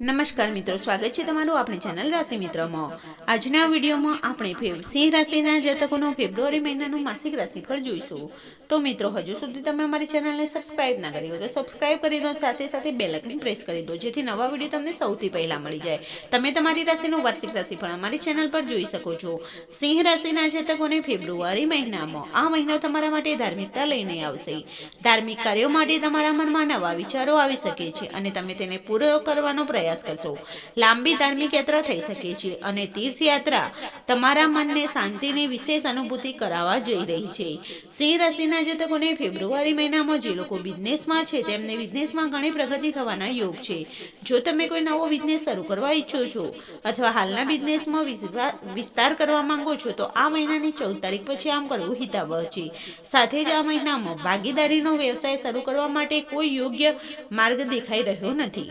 નમસ્કાર મિત્રો, સ્વાગત છે તમારું આપણી ચેનલ રાશિ મિત્રમાં. આજના વિડીયોમાં આપણે સિંહ રાશિના જાતકોનો ફેબ્રુઆરી મહિનાનું માસિક રાશિફળ જોઈશું. તો મિત્રો, હજુ સુધી તમે અમારી ચેનલને સબસ્ક્રાઇબ ના કરી હોય તો સબસ્ક્રાઇબ કરી દો, સાથે સાથે બેલ આઇકન પ્રેસ કરી દો, જેથી નવા વીડિયો તમને સૌથી પહેલાં મળી જાય. તમે તમારી રાશિનું વાર્ષિક રાશિફળ અમારી ચેનલ પર જોઈ શકો છો. સિંહ રાશિના જાતકોને ફેબ્રુઆરી મહિનામાં આ મહિનો તમારા માટે ધાર્મિકતા લઈને આવશે. ધાર્મિક કાર્યો માટે તમારા મનમાં નવા વિચારો આવી શકે છે અને તમે તેને પૂરો કરવાનો પ્રયાસ કરશો. લાંબી ધાર્મિક યાત્રા થઈ શકે છે અને તીર્થયાત્રા તમારા મનને શાંતિની વિશેષ અનુભૂતિ કરાવવા જઈ રહી છે. સિંહ રાશિના જાતકોને ફેબ્રુઆરી મહિનામાં જે લોકો બિઝનેસમાં છે તેમને બિઝનેસમાં ઘણી પ્રગતિ થવાના યોગ છે. જો તમે કોઈ નવો બિઝનેસ શરૂ કરવા ઈચ્છો છો અથવા હાલના બિઝનેસમાં વિસ્તાર કરવા માંગો છો તો આ મહિનાની ચૌદ તારીખ પછી આમ કરવું હિતાવહ છે. સાથે જ આ મહિનામાં ભાગીદારીનો વ્યવસાય શરૂ કરવા માટે કોઈ યોગ્ય માર્ગ દેખાઈ રહ્યો નથી.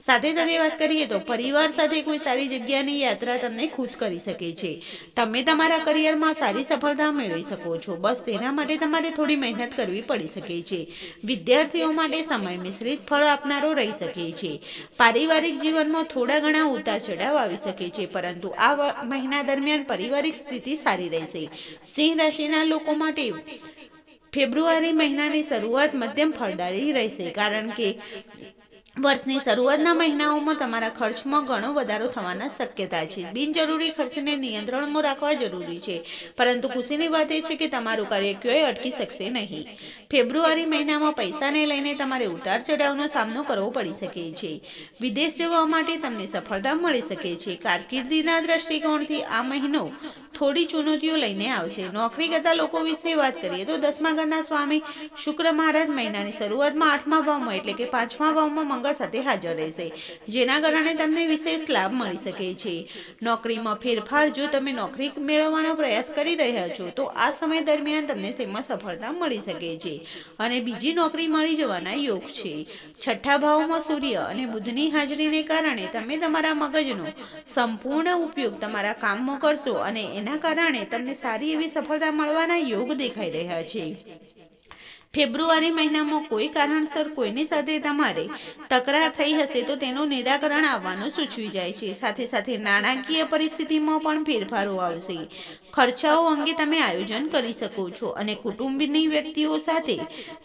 સાથે સાથે વાત કરીએ તો પરિવાર સાથે કોઈ સારી જગ્યાની યાત્રા તમને ખુશ કરી શકે છે. તમે તમારા કરિયરમાં સારી સફળતા મેળવી શકો છો. બસ તેના માટે તમારે થોડી મહેનત કરવી પડી શકે છે. વિદ્યાર્થીઓ માટે સમય મિશ્રિત ફળ આપનારો રહી શકે છે. પારિવારિક જીવનમાં થોડા ઘણા ઉતાર ચઢાવ આવી શકે છે, પરંતુ આ મહિના દરમિયાન પારિવારિક સ્થિતિ સારી રહેશે. સિંહ રાશિના લોકો માટે ફેબ્રુઆરી મહિનાની શરૂઆત મધ્યમ ફળદાયી રહેશે, કારણ કે વર્ષની શરૂઆતના મહિનાઓમાં તમારા ખર્ચમાં ઘણો વધારો થવાના શક્યતા છે. બિનજરૂરી ખર્ચને નિયંત્રણમાં રાખવા જરૂરી છે. પરંતુ ખુશીની વાત એ છે કે તમારું કાર્ય ક્યાંય અટકી શકશે નહીં. ફેબ્રુઆરી મહિનામાં પૈસાને લઈને તમારે ઉતાર ચઢાવનો સામનો કરવો પડી શકે છે. વિદેશ જવા માટે તમને સફળતા મળી શકે છે. કારકિર્દીના દ્રષ્ટિકોણથી આ મહિનો થોડી ચુનૌતીઓ લઈને આવશે. નોકરી કરતા લોકો વિશે વાત કરીએ તો દસમા ઘરના સ્વામી શુક્ર મહારાજ મહિનાની શરૂઆતમાં આઠમા ભાવમાં એટલે કે પાંચમા ભાવમાં મંગળ સાથે હાજર રહેશે, જેના કારણે તમને વિશેષ લાભ મળી શકે છે. નોકરીમાં ફેરફાર, જો તમે નોકરી મેળવવાનો પ્રયાસ કરી રહ્યા છો, તો આ સમય દરમિયાન તમને તેમાં સફળતા મળી શકે છે અને બીજી નોકરી મળી જવાના યોગ છે. છઠ્ઠા ભાવમાં સૂર્ય અને બુધની હાજરીને કારણે તમે તમારા મગજનો સંપૂર્ણ ઉપયોગ તમારા કામમાં કરશો અને એના કારણે તમને સારી એવી સફળતા મળવાના યોગ દેખાઈ રહ્યા છે. ફેબ્રુઆરી મહિનામાં કોઈ કારણસર કોઈની સાથે તમારે તકરાર થઈ હશે તો તેનું નિરાકરણ આવવાનું સૂચવી જાય છે. સાથે સાથે નાણાકીય પરિસ્થિતિમાં પણ ફેરફારો આવશે. ખર્ચાઓ અંગે તમે આયોજન કરી શકો છો અને કુટુંબની વ્યક્તિઓ સાથે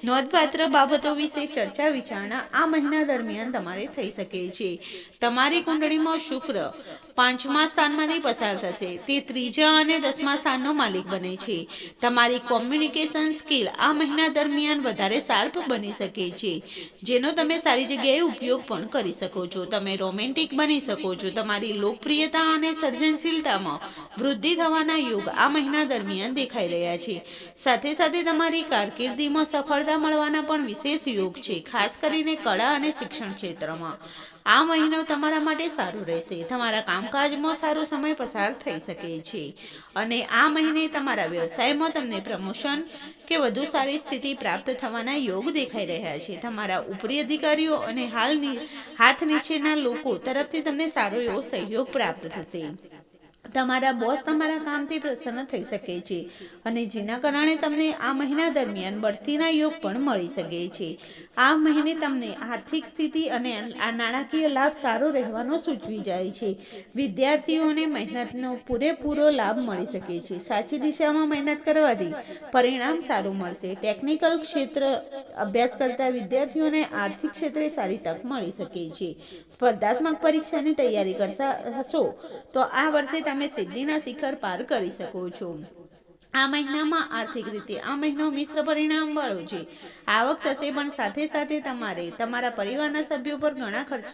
નોંધપાત્ર બાબતો વિશે ચર્ચા વિચારણા આ મહિના દરમિયાન તમારે થઈ શકે છે. તમારી કુંડળીમાં શુક્ર પાંચમા સ્થાનમાંથી પસાર થશે. તે ત્રીજા અને દસમા સ્થાનનો માલિક બને છે. તમારી કોમ્યુનિકેશન સ્કિલ આ મહિના દરમિયાન વધારે શાર્પ બની શકે છે. જેનો તમે સારી જગ્યાએ ઉપયોગ પણ કરી શકો છો. તમે રોમેન્ટિક બની શકો છો. તમારી લોકપ્રિયતા અને સર્જનશીલતામાં વૃદ્ધિ થવાના યોગ આ મહિના દરમિયાન દેખાઈ રહ્યા છે. સાથે સાથે તમારી કારકિર્દીમાં સફળતા મળવાના પણ વિશેષ યોગ છે, ખાસ કરીને કળા અને શિક્ષણ ક્ષેત્રમાં. આ મહિનો તમારા માટે સારો રહેશે. તમારા કામકાજમાં સારો સમય પસાર થઈ શકે છે. અને આ મહિને તમારા વ્યવસાયમાં તમને પ્રમોશન કે વધુ સારી સ્થિતિ પ્રાપ્ત થવાના યોગ દેખાઈ રહ્યા છે. તમારા ઉપરી અધિકારીઓ અને હાલની હાથ નીચેના લોકો તરફથી તમને સારો એવો સહયોગ પ્રાપ્ત થશે. તમારા બોસ તમારા કામથી પ્રસન્ન થઈ શકે છે અને જેના કારણે તમને આ મહિના દરમિયાન બઢતીના યોગ પણ મળી શકે છે. આ મહિને તમને આર્થિક સ્થિતિ અને આ નાણાકીય લાભ સારો રહેવાનો સૂચવી જાય છે. વિદ્યાર્થીઓને મહેનતનો પૂરેપૂરો લાભ મળી શકે છે. સાચી દિશામાં મહેનત કરવાથી પરિણામ સારું મળશે. ટેકનિકલ ક્ષેત્ર અભ્યાસ કરતા વિદ્યાર્થીઓને આર્થિક ક્ષેત્રે સારી તક મળી શકે છે. સ્પર્ધાત્મક પરીક્ષાની તૈયારી કરતા હશો તો આ વર્ષે તમે સિદ્ધિના શિખર પાર કરી શકો છો. આ મહિનામાં આર્થિક રીતે આ મહિનો મિશ્ર પરિણામ વાળો છે. આવક થશે પણ સાથે સાથે તમારે તમારા પરિવારના સભ્યો પર ઘણા ખર્ચ,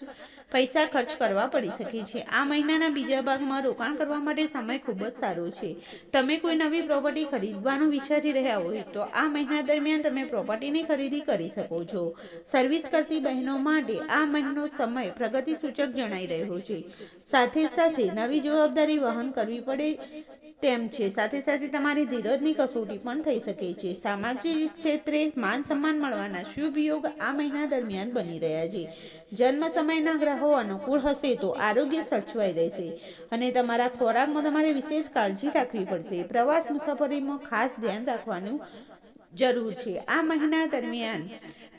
પૈસા ખર્ચ કરવા પડી શકે છે. આ મહિનાના બીજા ભાગમાં રોકાણ કરવા માટે સમય ખૂબ જ સારો છે. તમે કોઈ નવી પ્રોપર્ટી ખરીદવાનું વિચારી રહ્યા હોય તો આ મહિના દરમિયાન તમે પ્રોપર્ટીની ખરીદી કરી શકો છો. સર્વિસ કરતી બહેનો માટે આ મહિનો સમય પ્રગતિ સૂચક જણાઈ રહ્યો છે. સાથે સાથે નવી જવાબદારી વહન કરવી પડે તેમ છે. સાથે સાથે તમારી ધીરજની કસોટી પણ થઈ શકે છે. સામાજિક ક્ષેત્રે માન સન્માન મળવાના શુભ યોગ આ મહિના દરમિયાન બની રહ્યા છે. જન્મ સમયના ગ્રહો અનુકૂળ હશે તો આરોગ્ય સચવાઈ રહેશે અને તમારા ખોરાકમાં તમારે વિશેષ કાળજી રાખવી પડશે. પ્રવાસ મુસાફરીમાં ખાસ ધ્યાન રાખવાનું જરૂર છે. આ મહિના દરમિયાન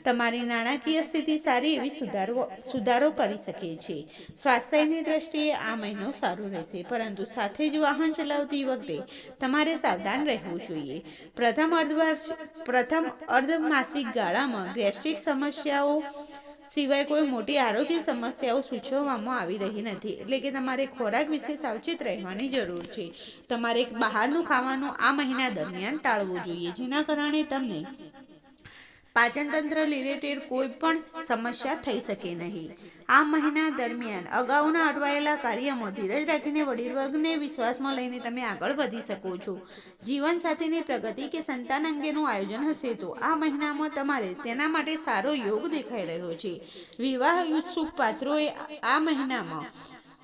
તમારી નાણાકીય સ્થિતિ સારી એવી સુધારો સુધારો કરી શકે છે. સ્વાસ્થ્યની દ્રષ્ટિએ આ મહિનો સારો રહેશે, પરંતુ સાથે જ વાહન ચલાવતી વખતે તમારે સાવધાન રહેવું જોઈએ. પ્રથમ અર્ધવાર્ષ પ્રથમ અર્ધમાસિક ગાળામાં ગેસ્ટ્રિક સમસ્યાઓ સિવાય કોઈ મોટી આરોગ્ય સમસ્યાઓ સૂચવવામાં આવી રહી નથી. એટલે કે તમારે ખોરાક વિશે સાવચેત રહેવાની જરૂર છે. તમારે બહારનું ખાવાનું આ મહિના દરમિયાન ટાળવું જોઈએ, જેના કારણે તમને પાચનતંત્ર રિલેટેડ કોઈ પણ સમસ્યા થઈ શકે નહીં. આ મહિના દરમિયાન અગાઉના અટવાયેલા કાર્યમાં ધીરજ રાખીને વડીલ વર્ગને વિશ્વાસમાં લઈને તમે આગળ વધી શકો છો. જીવનસાથીની પ્રગતિ કે સંતાન અંગેનું આયોજન હશે તો આ મહિનામાં તમારે તેના માટે સારો યોગ દેખાઈ રહ્યો છે. વિવાહ ઉત્સુક પાત્રોએ આ મહિનામાં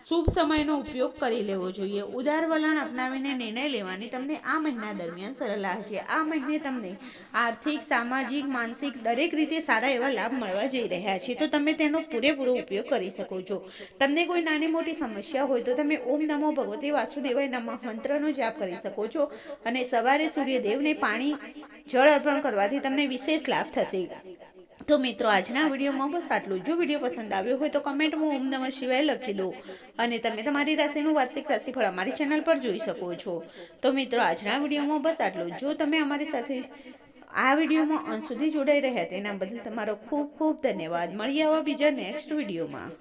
શુભ સમયનો ઉપયોગ કરી લેવો જોઈએ. ઉદાર વલણ અપનાવીને નિર્ણય લેવાની તમને આ મહિના દરમિયાન સલાહ છે. આ મહિને તમને આર્થિક, સામાજિક, માનસિક દરેક રીતે સારા એવા લાભ મળવા જઈ રહ્યા છે. તો તમે તેનો પૂરેપૂરો ઉપયોગ કરી શકો છો. તમને કોઈ નાની મોટી સમસ્યા હોય તો તમે ઓમ નમો ભગવતે વાસુદેવાય નમઃ મંત્રનો જાપ કરી શકો છો અને સવારે સૂર્યદેવને પાણી, જળ અર્પણ કરવાથી તમને વિશેષ લાભ થશે. તો મિત્રો, આજના વિડીયોમાં બસ આટલું જો. વીડિયો પસંદ આવ્યો હોય તો કમેન્ટમાં ઓમ નમઃ શિવાય લખી દો. અને તમે તમારી રાશિનું વાર્ષિક રાશિફળ અમારી ચેનલ પર જોઈ શકો છો. તો મિત્રો, આજના વિડીયોમાં બસ આટલું જો. તમે અમારી સાથે આ વિડીયોમાં અંત સુધી જોડાઈ રહ્યા તેના બદલ તમારો ખૂબ ખૂબ ધન્યવાદ. મળીએ આવા બીજા નેક્સ્ટ વિડીયોમાં.